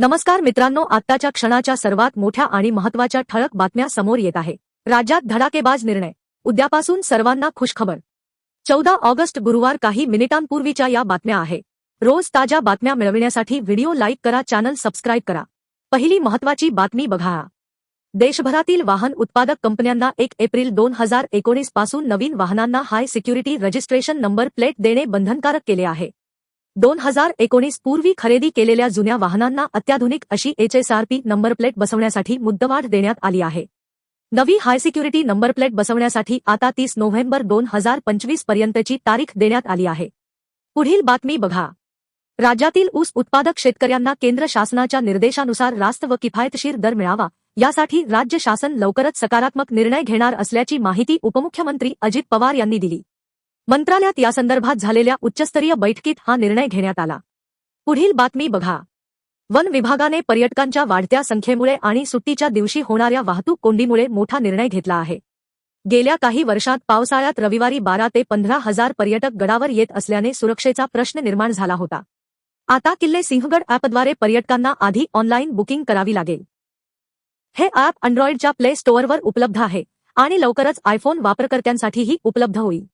नमस्कार मित्रांनो आत्ताच्या क्षणाच्या सर्वात मोठ्या आणि महत्त्वाच्या ठळक बातम्या समोर येत आहे. राज्यात धडाकेबाज निर्णय. उद्यापासून सर्वांना खुशखबर. चौदा ऑगस्ट गुरुवार काही मिनिटांपूर्वीच्या या बातम्या आहे. रोज ताज्या बातम्या मिळविण्यासाठी व्हिडिओ लाईक करा चॅनल सबस्क्राईब करा. पहिली महत्वाची बातमी बघा. देशभरातील वाहन उत्पादक कंपन्यांना एक एप्रिल दोन हजार एकोणीसपासून नवीन वाहनांना high security registration number plate देणे बंधनकारक केले आहे. दोन हजार एकोणीस पूर्वी खरेदी केलेल्या जुन्या वाहनांना अत्याधुनिक अशी एचएसआरपी नंबर प्लेट बसवण्यासाठी मुद्दवाढ देण्यात आली आहे. नवी हाय सिक्युरिटी नंबर प्लेट बसवण्यासाठी आता तीस नोव्हेंबर दोन हजार पंचवीस पर्यंतची तारीख देण्यात आली आहे. पुढील बातमी बघा. राज्यातील ऊस उत्पादक शेतकऱ्यांना केंद्र शासनाच्या निर्देशानुसार रास्त व किफायतशीर दर मिळावा यासाठी राज्य शासन लवकरच सकारात्मक निर्णय घेणार असल्याची माहिती उपमुख्यमंत्री अजित पवार यांनी दिली. मंत्रालयात यासंदर्भात झालेल्या उच्चस्तरीय बैठकीत हा निर्णय घेण्यात आला. पुढील बातमी बघा. वन विभागाने पर्यटकांच्या वाढत्या संख्येमुळे आणि सुट्टीच्या दिवशी होणाऱ्या वाहतूक कोंडीमुळे मोठा निर्णय घेतला आहे. गेल्या काही वर्षात पावसाळ्यात रविवारी बारा ते पंधरा हजार पर्यटक गडावर येत असल्याने सुरक्षेचा प्रश्न निर्माण झाला होता. आता किल्ले सिंहगड ॲपद्वारे पर्यटकांना आधी ऑनलाईन बुकिंग करावी लागेल. हे ॲप अँड्रॉइडच्या प्ले स्टोअरवर उपलब्ध आहे आणि लवकरच आयफोन वापरकर्त्यांसाठीही उपलब्ध होईल.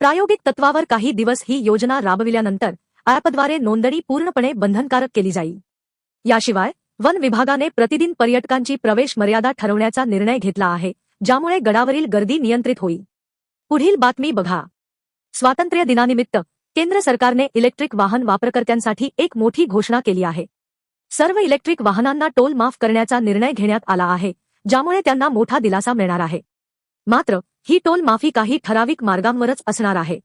प्रायोगिक तत्वावर काही दिवस ही योजना राबविल्यानंतर ॲपद्वारे नोंदणी पूर्णपणे बंधनकारक केली जाईल. याशिवाय वन विभागाने प्रतिदिन पर्यटकांची प्रवेश मर्यादा ठरवण्याचा निर्णय घेतला आहे ज्यामुळे गडावरील गर्दी नियंत्रित होईल. पुढील बातमी बघा. स्वातंत्र्य दिनानिमित्त केंद्र सरकारने इलेक्ट्रिक वाहन वापरकर्त्यांसाठी एक मोठी घोषणा केली आहे. सर्व इलेक्ट्रिक वाहनांना टोल माफ करण्याचा निर्णय घेण्यात आला आहे ज्यामुळे त्यांना मोठा दिलासा मिळणार आहे. मात्र ही टोल माफी काही ठराविक मार्गांवरच असणार आहे.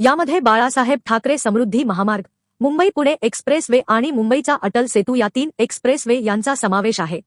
यामध्ये बाळासाहेब ठाकरे समृद्धी महामार्ग मुंबई पुणे एक्सप्रेस वे आणि मुंबईचा अटल सेतू या तीन एक्सप्रेस वे यांचा समावेश आहे.